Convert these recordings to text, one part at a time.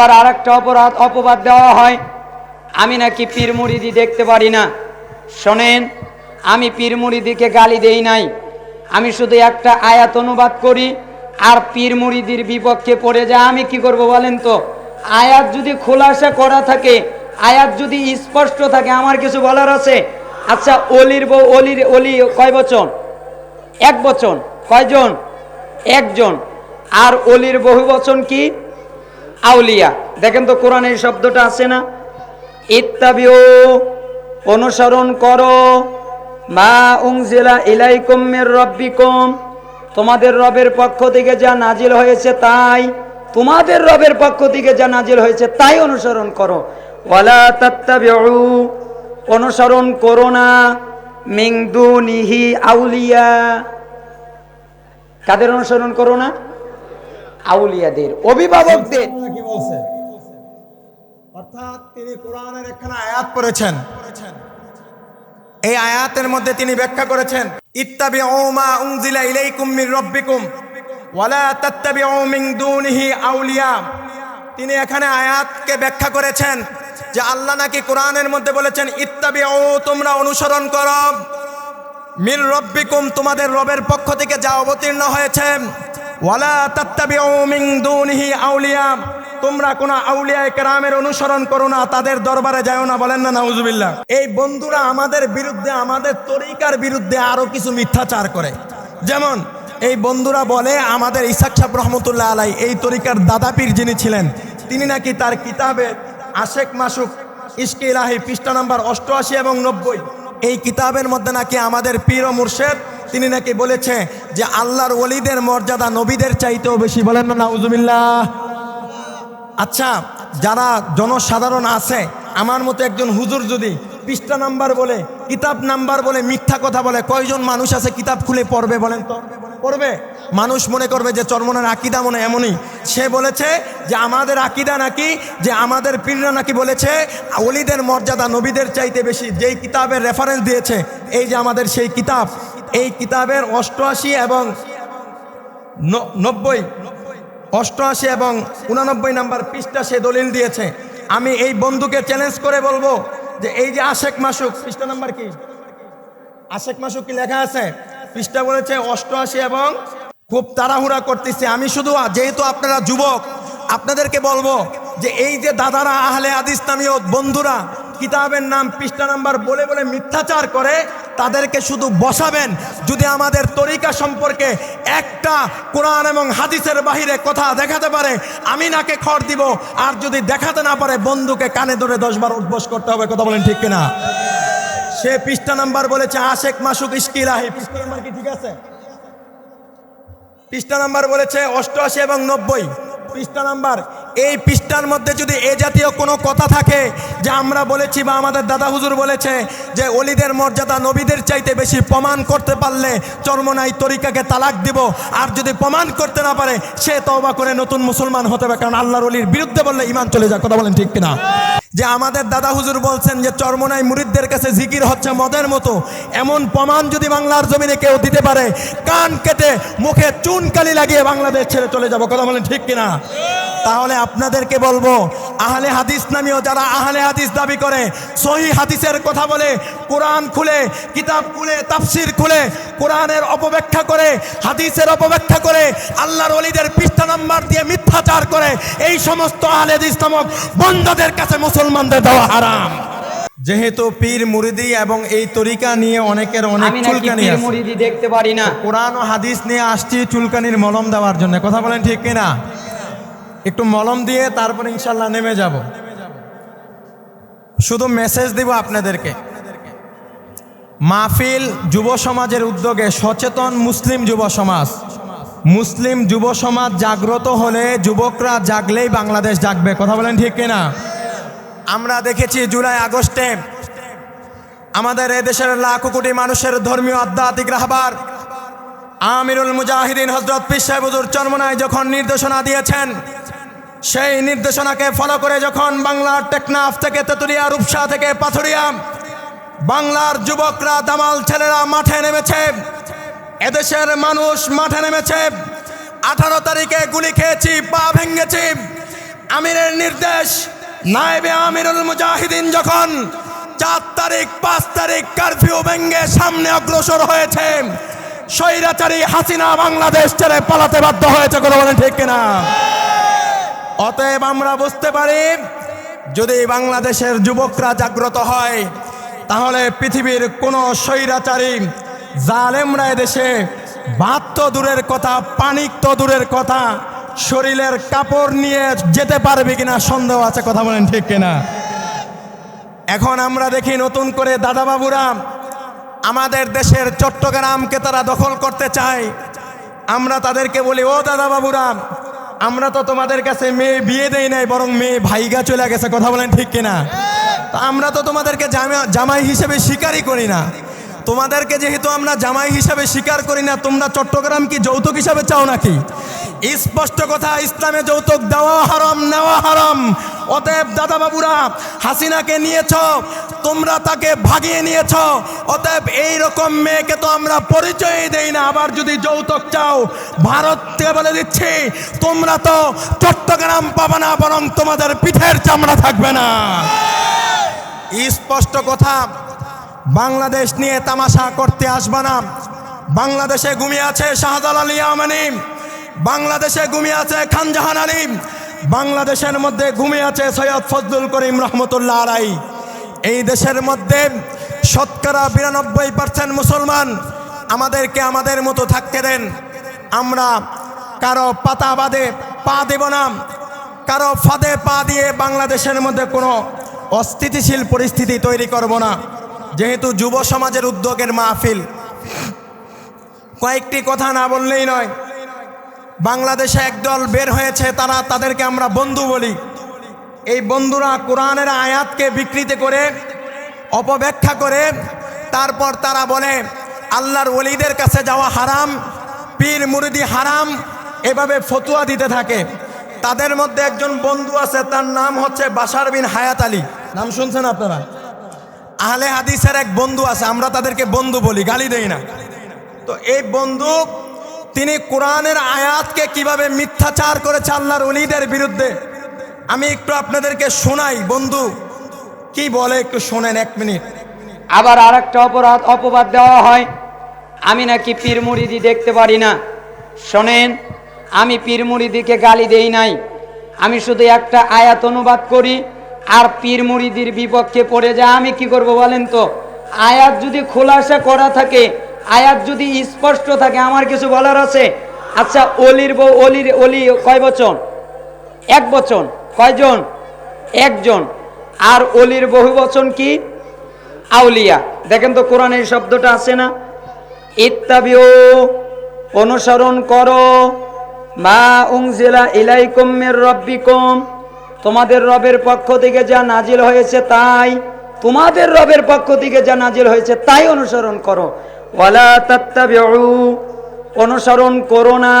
আবার আর একটা অপরাধ, অপবাদ দেওয়া হয়। আমি নাকি পীর মুড়িদি দেখতে পারি না। শোনেন, আমি পীর মুড়িদিকে গালি দেই নাই। আমি শুধু একটা আয়াত অনুবাদ করি, আর পীর মুড়িদির বিপক্ষে পড়ে যায় আমি কি করব বলেন তো? আয়াত যদি খোলাসা করা থাকে, আয়াত যদি স্পষ্ট থাকে, আমার কিছু বলার আছে? আচ্ছা অলির বউ, অলির অলি কয় বচন? এক বচন। কয়জন? একজন। আর অলির বহু বচন কি? আউলিয়া। দেখেন তো কোরআনে এই শব্দটা আছে না? ইত্তাবিও অনুসরণ করো। মা উংজিলা ইলাইকুম মির রব্বিকুম। তোমাদের রবের পক্ষ থেকে যা নাজিল হয়েছে তাই, তোমাদের রবের পক্ষ থেকে যা নাজিল হয়েছে তাই অনুসরণ করো। ওয়ালা তাত্তাবিউ, অনুসরণ করো না। মিং দুনিহি আউলিয়া। কাদের অনুসরণ করো না? আউলিয়াদের অভিভাবকদের। কি বলছে? অর্থাৎ তিনি কোরআনের আয়াত পড়েছেন। এই আয়াতের মধ্যে তিনি ব্যাখ্যা করেছেন ইত্তাবি মা উনজিলা ইলাইকুম মির রব্বিকুম ওয়ালা দুনিহি আউলিয়া। তিনি এখানে আয়াতকে ব্যাখ্যা করেছেন যে আল্লাহ নাকি কোরআনের মধ্যে বলেছেন ইত্তাবি ও তোমরা অনুসরণ করো। মির রব্বিকুম, তোমাদের রবের পক্ষ থেকে যা অবতীর্ণ হয়েছে ওয়ালা তাত্তাবিউ মিন দুনিহি আউলিয়া। তোমরা কোন আউলিয়া কেরামের অনুসরণ করো না, তাদের দরবারে যাও না, বলেন না, নাউজুবিল্লাহ। এই বন্ধুরা আমাদের বিরুদ্ধে, আমাদের তরিকার বিরুদ্ধে আরও কিছু মিথ্যাচার করে। যেমন, এই বন্ধুরা বলে, আমাদের ইসাক সাহেব রহমতুল্লাহ আলাই, এই তরিকার দাদা পীর যিনি ছিলেন, তিনি নাকি তার কিতাবে আশেক মাসুক ইস্কে ইলাহি, পৃষ্ঠা নাম্বার অষ্টআশি এবং নব্বই, এই কিতাবের মধ্যে নাকি আমাদের পীর ও মুর্শেদ তিনি নাকি বলেছে যে আল্লাহর ওলিদের মর্যাদা নবীদের চাইতেও বেশি। বলেন না, নাউজুবিল্লাহ। আচ্ছা যারা জনসাধারণ আছে, আমার মতো একজন হুজুর যদি পৃষ্ঠা নাম্বার বলে, কিতাব নাম্বার বলে, মিথ্যা কথা বলে, কয়জন মানুষ আছে কিতাব খুলে পড়বে বলেন তো? পড়বে। মানুষ মনে করবে যে চরমনের আকিদা মনে এমনই। সে বলেছে যে আমাদের আকিদা নাকি, যে আমাদের পীররা নাকি বলেছে অলিদের মর্যাদা নবীদের চাইতে বেশি। যেই কিতাবের রেফারেন্স দিয়েছে, এই যে আমাদের সেই কিতাব এই কিতাবের অষ্টআশি এবং নব্বই, অষ্টআশি এবং উনানব্বই নাম্বার পৃষ্ঠা সে দলিল দিয়েছে। আমি এই বন্ধুকে চ্যালেঞ্জ করে বলব যে এই যে আশেক মাসুক, পৃষ্ঠা নাম্বার কি? আশেক মাসুক কি লেখা আছে? পৃষ্ঠা বলেছে অষ্টআশি এবং খুব তাড়াহুড়া করতেছে। আমি শুধু যেহেতু আপনারা যুবক, আপনাদেরকে বলব যে এই যে দাদারা আহলে আদিস নামীয় বন্ধুরা কিতাবের নাম পৃষ্ঠা নাম্বার বলে বলে মিথ্যাচার করে, তাদেরকে শুধু বসাবেন। যদি আমাদের তরিকা সম্পর্কে একটা কোরআন এবং হাদিসের বাহিরে কথা দেখাতে পারে, আমি নাকে খড় দিব। আর যদি দেখাতে না পারে, বন্ধুকে কানে ধরে দশবার উদ্বোস করতে হবে। কথা বলেন ঠিক কিনা? সে পৃষ্ঠা নাম্বার বলেছে, আশেক মাসুক ইস্কিলাহি পৃষ্ঠা নাম্বার কি ঠিক আছে? পৃষ্ঠা নাম্বার বলেছে অষ্টআশি এবং নব্বই। পৃষ্ঠা নাম্বার এই পৃষ্ঠার মধ্যে যদি এ জাতীয় কোনো কথা থাকে যে আমরা বলেছি বা আমাদের দাদা হুজুর বলেছে যে অলিদের মর্যাদা নবীদের চাইতে বেশি প্রমাণ করতে পারলে চর্মনাই তরিকাকে তালাক দিব, আর যদি প্রমাণ করতে না পারে, সে তওবা করে নতুন মুসলমান হতে হবে, কারণ আল্লাহর অলির বিরুদ্ধে বললে ইমান চলে যায়। কথা বলেন ঠিক কিনা? যে আমাদের দাদা হুজুর বলছেন যে চর্মনাই মুরিদদের কাছে জিকির হচ্ছে মদের মতো, এমন প্রমাণ যদি বাংলার জমিনে কেউ দিতে পারে, কান কেটে মুখে চুনকালি লাগিয়ে বাংলাদেশ ছেড়ে চলে যাব। কথা বলেন ঠিক কিনা? তাহলে আপনাদেরকে বলব আহলে হাদিস নামীয় যারা আহলে হাদিস দাবি করে সহি হাদিসের কথা বলে কোরআন খুলে কিতাব খুলে তাফসির খুলে কোরআনের অপব্যাখ্যা করে হাদিসের অপব্যাখ্যা করে আল্লাহর অলিদের পৃষ্ঠা নাম্বার দিয়ে মিথ্যাচার করে এই সমস্ত আহলে হাদিস নামক বন্ধদের কাছে মুসলমানদের দেওয়া হারাম। যেহেতু পীর মুরিদি এবং এই তরিকা নিয়ে অনেকের অনেক চুলকানি মুড়িদি দেখতে পারি না। কোরআন ও হাদিস নিয়ে আসছি চুলকানির মলম দেওয়ার জন্য। কথা বলেন ঠিক কিনা? একটু মলম দিয়ে তারপরে ইনশাল্লাহ নেমে যাব। শুধু মেসেজ দিব আপনাদেরকে। মাহফিল যুব সমাজের উদ্যোগে সচেতন মুসলিম যুব সমাজ। মুসলিম যুব সমাজ জাগ্রত হলে যুবকরা জাগলেই বাংলাদেশ জাগবে। কথা বলেন ঠিক কিনা? আমরা দেখেছি জুলাই আগস্টে আমাদের এদেশের লাখো কোটি মানুষের ধর্মীয় আধ্যাত্মিক রাহবার আমিরুল মুজাহিদিন হজরত হুজুর চরমনায় যখন নির্দেশনা দিয়েছেন সেই নির্দেশনাকে ফলো করে যখন বাংলার টেকনাফ থেকে তেতুলিয়া, রূপসা থেকে পাথুরিয়া, বাংলার যুবকরা, দামাল ছেলেরা মাঠে নেমেছে। এদেশের মানুষ মাঠে নেমেছে। আঠারো তারিখে গুলি খেয়েছি, পা ভেঙেছি। আমিরের নির্দেশ, নায়েবে আমিরুল মুজাহিদিন যখন চার তারিখ, পাঁচ তারিখ কারফিউ ভেঙ্গে সামনে অগ্রসর হয়েছে, স্বৈরাচারী হাসিনা বাংলাদেশ ছেড়ে পালাতে বাধ্য হয়েছে, কথা বলেন ঠিক কিনা? অতএব আমরা বুঝতে পারি, যদি বাংলাদেশের যুবকরা জাগ্রত হয়, তাহলে পৃথিবীর কোনো স্বৈরাচারী জালেমরা দেশে ভাত তো দূরের কথা পানিক তো দূরের কথা, শরীরের কাপড় নিয়ে যেতে পারবে কিনা সন্দেহ আছে কথা বলেন ঠিক কিনা? এখন আমরা দেখি নতুন করে দাদাবাবুরা, আমাদের দেশের চট্টগ্রামকে তারা দখল করতে চায়। আমরা তাদেরকে বলি, ও দাদাবাবুরা আমরা তো তোমাদের কাছে মেয়ে বিয়ে দেই নাই, বরং মেয়ে ভাইগা চলে গেছে, কথা বলেন ঠিক কিনা? তা আমরা তো তোমাদেরকে জামা- জামাই হিসেবে স্বীকারই করি না। তোমাদেরকে যেহেতু আমরা জামাই হিসাবে স্বীকার করি না, তোমরা চট্টগ্রাম কি যৌতুক হিসাবে চাও নাকি? স্পষ্ট কথা, ইসলামে যৌতুক দেওয়া হারাম, নেওয়া হারাম। অতএব দাদা বাবুরা হাসিনাকে নিয়েছ, তোমরা তাকে ভাগিয়ে নিয়েছ। অতএব এই রকম মেয়েকে তো আমরা পরিচয় দেই না। আবার যদি যৌতুক চাও ভারত থেকে বলে দিচ্ছি, তোমরা তো চট্টগ্রাম পাবে না, বরং তোমাদের পিঠের চামড়া থাকবে না। স্পষ্ট কথা, বাংলাদেশ নিয়ে তামাশা করতে আসবে না। বাংলাদেশে ঘুমিয়ে আছে শাহজালাল ইয়ামানি। বাংলাদেশে ঘুমিয়ে আছে খানজাহান আলিম। বাংলাদেশের মধ্যে ঘুমিয়ে আছে সৈয়দ ফজলুল করিম রহমতুল্লাহ আলাই। এই দেশের মধ্যে শতকরা বিরানব্বই পার্সেন্ট মুসলমান আমাদেরকে আমাদের মতো থাকতে দেন। আমরা কারও পাতা বাদে পা দেব না। কারও ফাঁদে পা দিয়ে বাংলাদেশের মধ্যে কোনো অস্থিতিশীল পরিস্থিতি তৈরি করব না। যেহেতু যুব সমাজের উদ্যোগের মাহফিল। কয়েকটি কথা না বললেই নয় বাংলাদেশে একদল বের হয়েছে, তারা তাদেরকে আমরা বন্ধু বলি। এই বন্ধুরা কোরআনের আয়াতকে বিকৃতি করে, অপব্যাখ্যা করে, তারপর তারা বলে, আল্লাহর ওলিদের কাছে যাওয়া হারাম, পীর মুরিদি হারাম, এভাবে ফতুয়া দিতে থাকে। তাদের মধ্যে একজন বন্ধু আছে, তার নাম হচ্ছে বাশার বিন হায়াত আলী। নাম শুনছেন আপনারা? আহলে হাদিসের এক বন্ধু আছে, আমরা তাদেরকে বন্ধু বলি, গালি দেই না। তো এই বন্ধু তিনি কোরআনের আয়াতকে কীভাবে মিথ্যাচার করেছে আল্লাহর অলিদের বিরুদ্ধে? আমি একটু আপনাদেরকে শোনাই, বন্ধু। কি বলে? একটু শোনেন এক মিনিট। আবার আর একটা অপরাধ, অপবাদ দেওয়া হয়। আমি নাকি পীর মুড়িদি দেখতে পারি না। শোনেন, আমি পীর মুড়িদিকে গালি দেই নাই। আমি শুধু একটা আয়াত অনুবাদ করি, আর পীর মুড়িদির বিপক্ষে পড়ে যায়। আমি কি করব বলেন তো? আয়াত যদি খোলাসা করা থাকে আয়াত যদি স্পষ্ট থাকে, আমার কিছু বলার আছে? আচ্ছা অলির বউ, অলির, অলি কয় বচন? এক বচন। কয়জন? একজন। আর অলির বহু বচন কি? আউলিয়া। দেখেন তো কোরআনে এই শব্দটা আছে না? ইত্তাবিও অনুসরণ করো। মা উংজিলা ইলাইকুম মির রব্বিকুম। তোমাদের রবের পক্ষ থেকে যা নাজিল হয়েছে তাই, তোমাদের রবের পক্ষ থেকে যা নাজিল হয়েছে তাই অনুসরণ করো। অনুসরণ করো না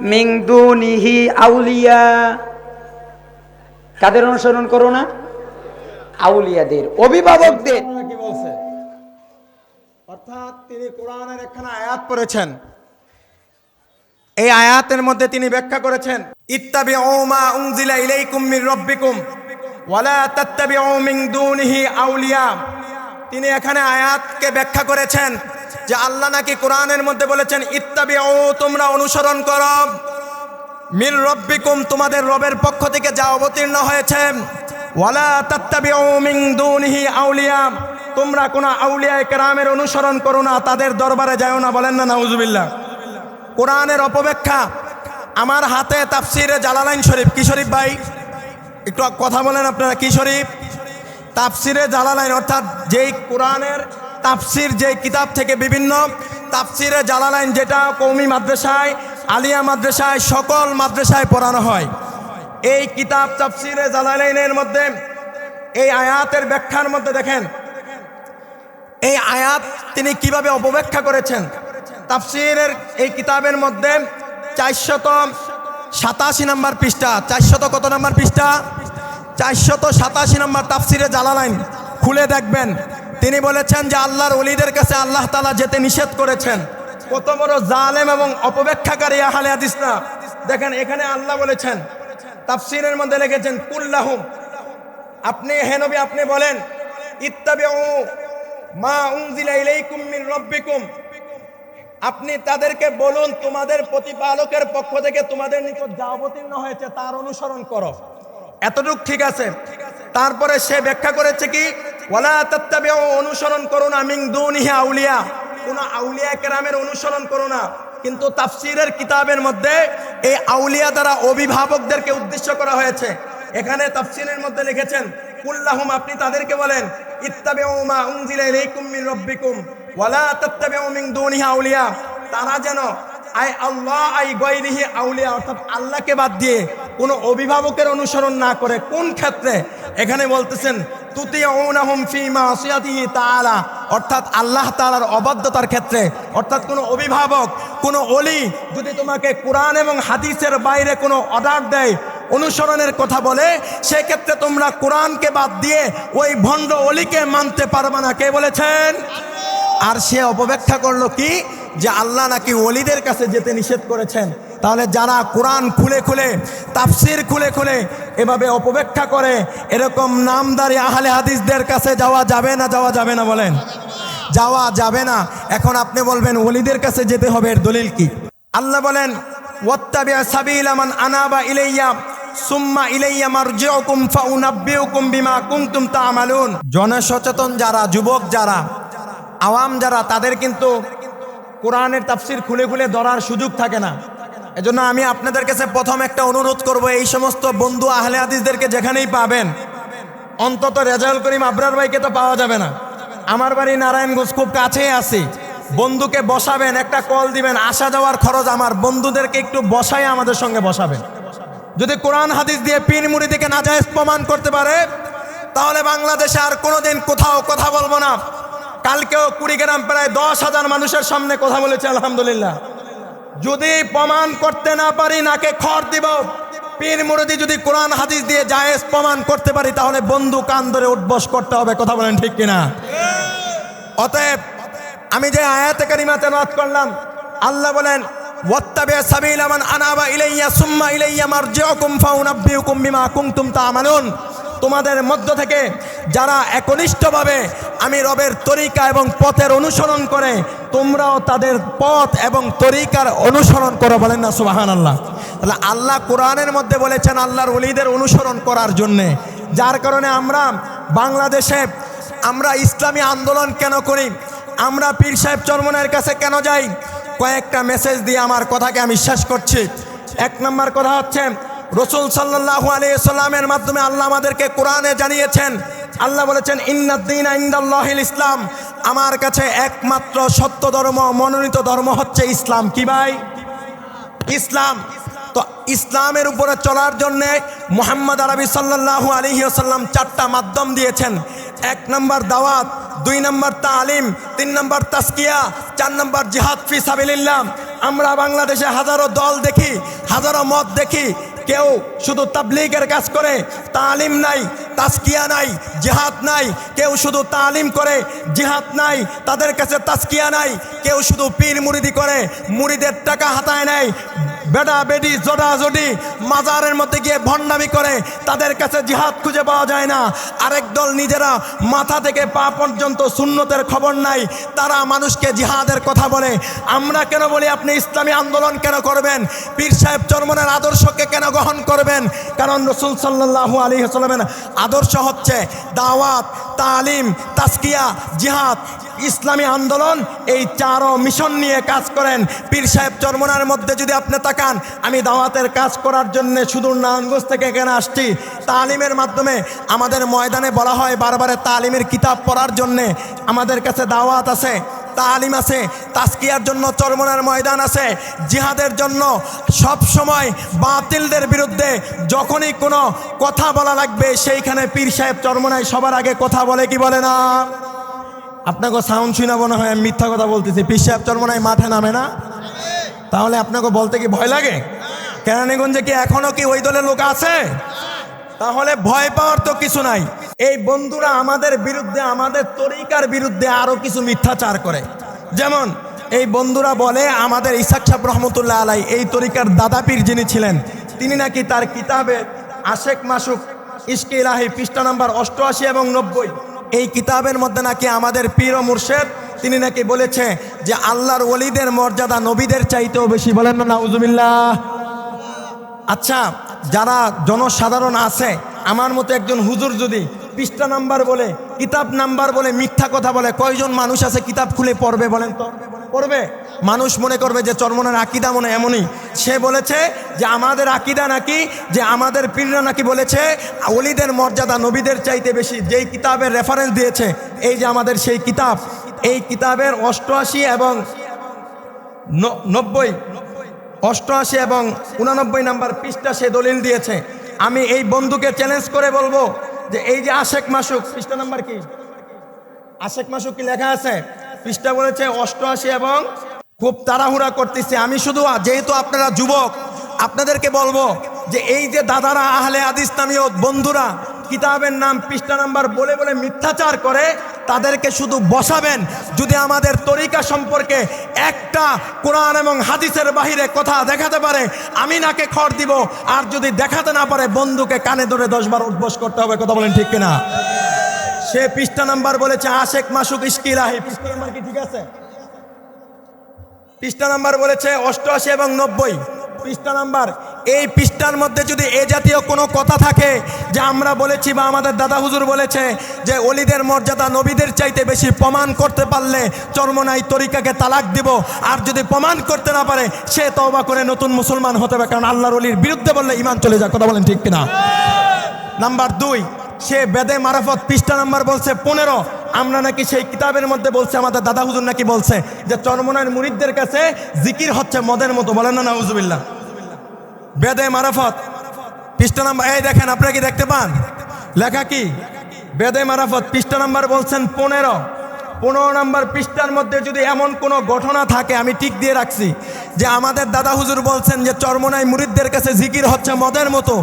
মিং দুনিহি আউলিয়া। কাদের অনুসরণ করো না? আউলিয়াদের, অভিভাবকদের। অর্থাৎ তিনি আয়াত এই আয়াতের মধ্যে তিনি ব্যাখ্যা করেছেন রব্বিকুম আউলিয়া। তিনি এখানে আয়াতকে ব্যাখ্যা করেছেন যে আল্লাহ নাকি কোরআনের মধ্যে বলেছেন ইত্তাবি ও তোমরা অনুসরণ কর। মির রব্বিকুম, তোমাদের রবের পক্ষ থেকে যা অবতীর্ণ হয়েছে। ওয়ালা তাত্তাবিউ মিন দুনিহি আউলিয়া। তোমরা কোন আউলিয়া কেরামের অনুসরণ করো না, তাদের দরবারে যাও না। বলেন না, নাউজুবিল্লাহ। কোরআনের অপব্যাখ্যা, আমার হাতে তাফসিরে জালালাইন শরীফ। কি শরীফ ভাই? একটু কথা বলেন আপনারা, কি শরীফ? তাফসিরে জালালাইন, অর্থাৎ যেই কোরআনের তাফসির যে কিতাব থেকে বিভিন্ন তাফসিরে জালালাইন যেটা কৌমি মাদ্রাসায়, আলিয়া মাদ্রাসায়, সকল মাদ্রাসায় পড়ানো হয়। এই কিতাব তাফসিরে জালালাইনের মধ্যে, এই আয়াতের ব্যাখ্যার মধ্যে দেখেন, এই আয়াত তিনি কীভাবে অপব্যাখ্যা করেছেন? তাফসিরের এই কিতাবের মধ্যে চারশত সাতাশি নম্বর পৃষ্ঠা, চারশত কত নম্বর পৃষ্ঠা? চারশত সাতাশি নম্বর তাফসিরে জালালাইন, খুলে দেখবেন। তিনি বলেছেন যে আল্লাহর অলিদের কাছে আল্লাহ তালা যেতে নিষেধ করেছেন। কত বড় জালেম এবং অপব্যাখ্যাকারী আহলে হাদিস না। দেখেন, এখানে আল্লাহ বলেছেন, তাফসিরের মধ্যে লিখেছেন, কুল্লাহুম। আপনি হেনবি আপনি বলেন মা আপনি তাদেরকে বলুন, তোমাদের প্রতিপালকের পক্ষ থেকে তোমাদের নিকট যা অবতীর্ণ হয়েছে তার অনুসরণ করো। এতটুক ঠিক আছে। তারপরে সে ব্যাখ্যা করেছে কি? ওয়ালা তাত্তাবিউ, অনুসরণ করো না, মিন দুনিহি আউলিয়া। কোন আউলিয়া কেরামের অনুসরণ করো না। কিন্তু তাফসিরের কিতাবের মধ্যে এই আউলিয়া দ্বারা অভিভাবকদেরকে উদ্দেশ্য করা হয়েছে। এখানে তাফসিরের মধ্যে লিখেছেন কুল্লাহুম আপনি তাদেরকে বলেন, ইত্তাবিউ মা উনজিলা ইলাইকুম মিন রাব্বিকুম ওয়ালা তাত্তাবিউ মিন দুনিহি আউলিয়া তারা যেন আই আল্লাহ আই গৈরিহি আউলিয়া অর্থাৎ আল্লাহকে বাদ দিয়ে কোনো অভিভাবকের অনুসরণ না করে কোন ক্ষেত্রে? এখানে বলতেছেন অর্থাৎ আল্লাহ তাআলার অবাধ্যতার ক্ষেত্রে। অর্থাৎ কোনো অভিভাবক, কোনো অলি যদি তোমাকে কোরআন এবং হাদিসের বাইরে কোনো অর্ডার দেয়, অনুসরণের কথা বলে, সেক্ষেত্রে তোমরা কোরআনকে বাদ দিয়ে ওই ভণ্ড অলিকে মানতে পারবে না। কে বলেছেন? আর সে অপব্যাখ্যা করল কি? যে আল্লাহ নাকি অলিদের কাছে যেতে নিষেধ করেছেন। তাহলে যারা কোরআন খুলে খুলে, তাফসির খুলে খুলে এভাবে অপব্যাখ্যা করে, এরকম নামদারি আহলে হাদিসদের কাছে যাওয়া যাবে না, যাওয়া যাবে না বলেন? যাওয়া যাবে না। এখন আপনি বলবেন, ওলিদের কাছে যেতে হবে, এর দলিল কি? আল্লাহ বলেন ওয়াত্তাবিআ সাবিলা মান আনাবা ইলাইয়া, সুম্মা ইলাইয়া মারজিউকুম ফাউনাব্বিউকুম বিমা কুনতুম তা'মালুন। জনসচেতন যারা, যুবক যারা, আওয়াম যারা, তাদের কিন্তু কোরআনের তাফসির খুলে খুলে ধরার সুযোগ থাকে না। এজন্য আমি আপনাদের কাছে প্রথম একটা অনুরোধ করব, এই সমস্ত বন্ধু আহলে হাদিসদেরকে যেখানেই পাবেন, অন্তত রেজাউল করিম আবরার ভাইকে তো পাওয়া যাবে না। আমার বাড়ি নারায়ণগঞ্জ খুব কাছেই আছি। বন্ধুকে বসাবেন, একটা কল দিবেন, আসা যাওয়ার খরচ আমার। বন্ধুদেরকে একটু বসাই আমাদের সঙ্গে বসাবেন। যদি কোরআন হাদিস দিয়ে পীর থেকে নাজায়েজ প্রমাণ করতে পারে, তাহলে বাংলাদেশে আর কোনোদিন কোথাও কথা বলব না। কালকেও কুড়িগ্রাম প্রায় দশ হাজার মানুষের সামনে কথা বলেছে, আলহামদুলিল্লাহ। যদি প্রমাণ করতে না পারি, নাকে খড় দিব। পীর মুরদি যদি কোরআন, হাদিস দিয়ে জায়েজ প্রমাণ করতে পারি, তাহলে বন্ধু কান ধরে উঠবস করতে হবে। কথা বলেন ঠিক কিনা? অতএব আমি যে আয়াতে কারিমাতে রাত করলাম আল্লাহ বলেন ওয়াত্তাবিআ সাবিলা মান আনাবা ইলাইয়া, সুম্মা ইলাইয়া মারজিউকুম ফাউনাব্বিউকুম বিমা কুনতুম তা'মালুন তোমাদের মধ্য থেকে যারা একনিষ্ঠভাবে আমি রবের তরিকা এবং পথের অনুসরণ করে, তোমরাও তাদের পথ এবং তরিকার অনুসরণ করো বলেন না সুবাহান আল্লাহ তাহলে আল্লাহ কোরআনের মধ্যে বলেছেন আল্লাহর অলিদের অনুসরণ করার জন্যে। যার কারণে আমরা বাংলাদেশে আমরা ইসলামী আন্দোলন কেন করি, আমরা পীর সাহেব চরমনের কাছে কেন যাই, কয়েকটা মেসেজ দিয়ে আমার কথাকে আমি শেষ করছি। এক নম্বর কথা হচ্ছে রসুল সাল্লাহু আলিয়াল্লামের মাধ্যমে আল্লাহ আমাদেরকে কোরআনে জানিয়েছেন। আল্লাহ বলেছেন ইন্নাদ্দিন ইন্দাল্লাহিল ইসলাম। আমার কাছে একমাত্র সত্য ধর্ম, মনোনীত ধর্ম হচ্ছে ইসলাম। কি ভাই? ইসলাম। তো ইসলামের উপরে চলার জন্যে মোহাম্মদ আরবি সাল্লাহু আলহি আসাল্লাম চারটা মাধ্যম দিয়েছেন। এক নম্বর দাওয়াত, দুই নম্বর তালিম, তিন নম্বর তাস্কিয়া চার নম্বর জিহাদ ফি সাবিল্লাম আমরা বাংলাদেশে হাজারো দল দেখি, হাজারো মত দেখি কেউ শুধু তাবলিগের কাজ করে, তালিম নাই তাস্কিয়া নাই, জেহাদ নাই। কেউ শুধু তালিম করে, জিহাদ নাই, তাদের কাছে তাস্কিয়া নাই। কেউ শুধু পীর মুড়িদি করে মুড়িদের টাকা হাতায় নেয়। বেডা বেডি, জোডা জোডি, মাজারের মধ্যে গিয়ে ভণ্ডামি করে, তাদের কাছে জিহাদ খুঁজে পাওয়া যায় না। আরেক দল নিজেরা মাথা থেকে পা পর্যন্ত শূন্যতের খবর নাই, তারা মানুষকে জিহাদের কথা বলে। আমরা কেন বলি আপনি ইসলামী আন্দোলন কেন করবেন? পীর সাহেব চরমনের আদর্শকে কেন গ্রহণ করবেন? কারণ রসুল সাল্লাহু আলী হাসলামের আদর্শ হচ্ছে দাওয়াত, তালিম তাস্কিয়া জিহাদ। ইসলামী আন্দোলন, এই চারো মিশন নিয়ে কাজ করেন। পীর সাহেব চরমনার মধ্যে যদি আপনি তাকান, আমি দাওয়াতের কাজ করার জন্য সুদূর নারায়ণগঞ্জ থেকে এখানে আসছি। তালিমের মাধ্যমে আমাদের ময়দানে বলা হয় বারবারে তালিমের কিতাব পড়ার জন্যে আমাদের কাছে দাওয়াত আছে, তালিম আছে তাস্কিয়ার জন্য চরমনার ময়দান আছে, জিহাদের জন্য সব সময় বাতিলদের বিরুদ্ধে যখনই কোনো কথা বলা লাগবে, সেইখানে পীর সাহেব চরমনায় সবার আগে কথা বলে কি বলে না? আপনাকে সাউন্ড শুনে মনে হয়, আমি মিথ্যা কথা বলতেছি। পীর সাহেব চরমনায় মাঠে নামে না? তাহলে আপনাকে বলতে কি ভয় লাগে? কেরানীগঞ্জে কি এখনও কি ওই দলের লোক আছে? তাহলে ভয় পাওয়ার তো কিছু নাই। এই বন্ধুরা আমাদের বিরুদ্ধে, আমাদের তরিকার বিরুদ্ধে আরও কিছু মিথ্যাচার করে। যেমন, এই বন্ধুরা বলে, আমাদের ইসাক সাহেব রহমতুল্লাহ আলাই, এই তরিকার দাদাপীর যিনি ছিলেন, তিনি নাকি তার কিতাবে আশেক মাসুক ইস্কে ইলাহি, পৃষ্ঠা নাম্বার অষ্টআশি এবং নব্বই এই কিতাবের মধ্যে নাকি আমাদের পীর মুর্শেদ, তিনি নাকি বলেছে যে আল্লাহর ওলিদের মর্যাদা নবীদের চাইতেও বেশি। বলেন না, নাউজুবিল্লাহ। আচ্ছা যারা জনসাধারণ আছে, আমার মতো একজন হুজুর যদি পৃষ্ঠা নাম্বার বলে, কিতাব নাম্বার বলে, মিথ্যা কথা বলে। কয়জন মানুষ আছে কিতাব খুলে পড়বে বলেন পড়বে? মানুষ মনে করবে যে চরমনের আকিদা মনে এমনই। সে বলেছে যে আমাদের আকিদা নাকি, যে আমাদের পীররা নাকি বলেছে অলিদের মর্যাদা নবীদের চাইতে বেশি। যেই কিতাবের রেফারেন্স দিয়েছে, এই যে আমাদের সেই কিতাব, এই কিতাবের অষ্টআশি এবং নব্বই, অষ্টআশি এবং উনানব্বই নাম্বার পৃষ্ঠা সে দলিল দিয়েছে। আমি এই বন্ধুকে চ্যালেঞ্জ করে বলব যে এই যে আশেক মাসুক, পৃষ্ঠা নাম্বার কি? আশেক মাসুক কি লেখা আছে? পৃষ্ঠা বলেছে অষ্টআশি এবং খুব তাড়াহুড়া করতেছে। আমি শুধু, যেহেতু আপনারা যুবক, আপনাদেরকে বলব যে এই যে দাদারা, আহলে আদিস্তামীয় বন্ধুরা, কিতাবের নাম, পৃষ্ঠা নাম্বার বলে বলে মিথ্যাচার করে তাদেরকে শুধু বসাবেন। যদি আমাদের তরিকা সম্পর্কে একটা কোরআন এবং হাদিসের বাহিরে কথা দেখাতে পারে আমি নাকে খড় দিব। আর যদি দেখাতে না পারে, বন্ধুকে কানে ধরে দশবার উদ্বোস করতে হবে। কথা বলেন ঠিক কিনা? সে পৃষ্ঠা নাম্বার বলেছে, আশেক মাসুক ইস্কিলাহি পৃষ্ঠা নাম্বার কি ঠিক আছে? পৃষ্ঠা নাম্বার বলেছে অষ্টআশি এবং নব্বই। পৃষ্ঠা নাম্বার এই পৃষ্ঠার মধ্যে যদি এ জাতীয় কোনো কথা থাকে যে আমরা বলেছি বা আমাদের দাদা হুজুর বলেছে যে অলিদের মর্যাদা নবীদের চাইতে বেশি প্রমাণ করতে পারলে চর্মনাই তরিকাকে তালাক দিব, আর যদি প্রমাণ করতে না পারে, সে তওবা করে নতুন মুসলমান হতে হবে, কারণ আল্লাহর অলির বিরুদ্ধে বললে ইমান চলে যায়, কথা বলেন ঠিক কিনা? নাম্বার দুই, সে বেদে মারাফত, পৃষ্ঠা নাম্বার বলছে পনেরো, আমরা নাকি সেই কিতাবের মধ্যে বলছে, আমাদের দাদা হুজুর নাকি বলছে যে চরমনার মুরিদদের কাছে জিকির হচ্ছে মদের মতো, বলেন না, নাউজুবিল্লাহ। বেদে মারাফত। পৃষ্ঠা নাম্বার, এই দেখেন, আপনারা কি দেখতে পান? লেখা কি? বেদে মারাফত, পৃষ্ঠা নাম্বার বলছেন পনেরো। পনেরো নাম্বার পৃষ্ঠার মধ্যে যদি এমন কোনো ঘটনা থাকে, আমি টিক দিয়ে রাখছি, যে আমাদের দাদা হুজুর বলছেন যে চরমনাই মুরিদদের কাছে জিকির হচ্ছে মদের মতো।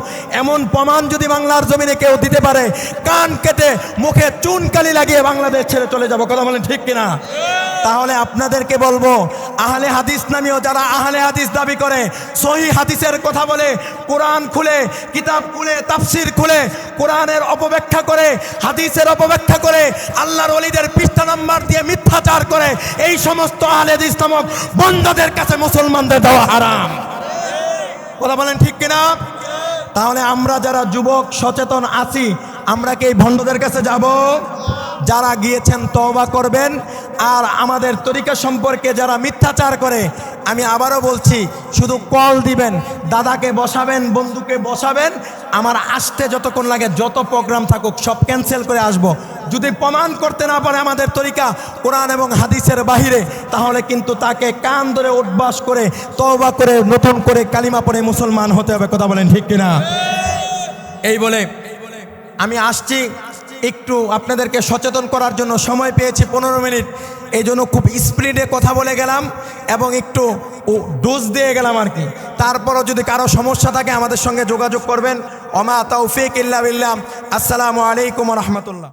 এমন প্রমাণ যদি বাংলার জমিনে কেউ দিতে পারে, কান কেটে মুখে চুনকালি লাগিয়ে বাংলাদেশ ছেড়ে চলে যাব। কথা বলেন ঠিক কিনা? তাহলে আপনাদেরকে বলব, আহলে হাদিস নামীয় যারা আহলে হাদিস দাবি করে, সহি হাদিসের কথা বলে, কোরআন খুলে, কিতাব খুলে, তাফসির খুলে, কোরআনের অপব্যাখ্যা করে, হাদিসের অপব্যাখ্যা করে, আল্লাহর অলিদের পৃষ্ঠা নাম্বার দিয়ে মিথ্যাচার করে, এই সমস্ত আহলে হাদিস নামক বন্ধদের কাছে মুসলমানদের দেওয়া হারাম। কথা বলেন ঠিক কিনা? তাহলে আমরা যারা যুবক সচেতন আছি, আমরা কি এই ভণ্ডদের কাছে যাব? যারা গিয়েছেন তওবা করবেন। আর আমাদের তরিকা সম্পর্কে যারা মিথ্যাচার করে আমি আবারও বলছি শুধু কল দিবেন দাদাকে বসাবেন বন্ধুকে বসাবেন আমার আসতে যতক্ষণ লাগে যত প্রোগ্রাম থাকুক সব ক্যান্সেল করে আসব। যদি প্রমাণ করতে না পারে আমাদের তরিকা কোরআন এবং হাদিসের বাহিরে তাহলে কিন্তু তাকে কান ধরে উদ্বাস করে তওবা করে নতুন করে কালিমা পরে মুসলমান হতে হবে। কথা বলেন ঠিক কিনা? এই বলে আমি আসছি একটু আপনাদেরকে সচেতন করার জন্য সময় পেয়েছি পনেরো মিনিট। এই জন্য খুব স্পিডে কথা বলে গেলাম এবং একটু ও ডোজ দিয়ে গেলাম আর কি। তারপরও যদি কারও সমস্যা থাকে আমাদের সঙ্গে যোগাযোগ করবেন। অমা ফেক ইল্লা বিল্লাহ। আসসালামু আলাইকুম রহমতুল্লাহ।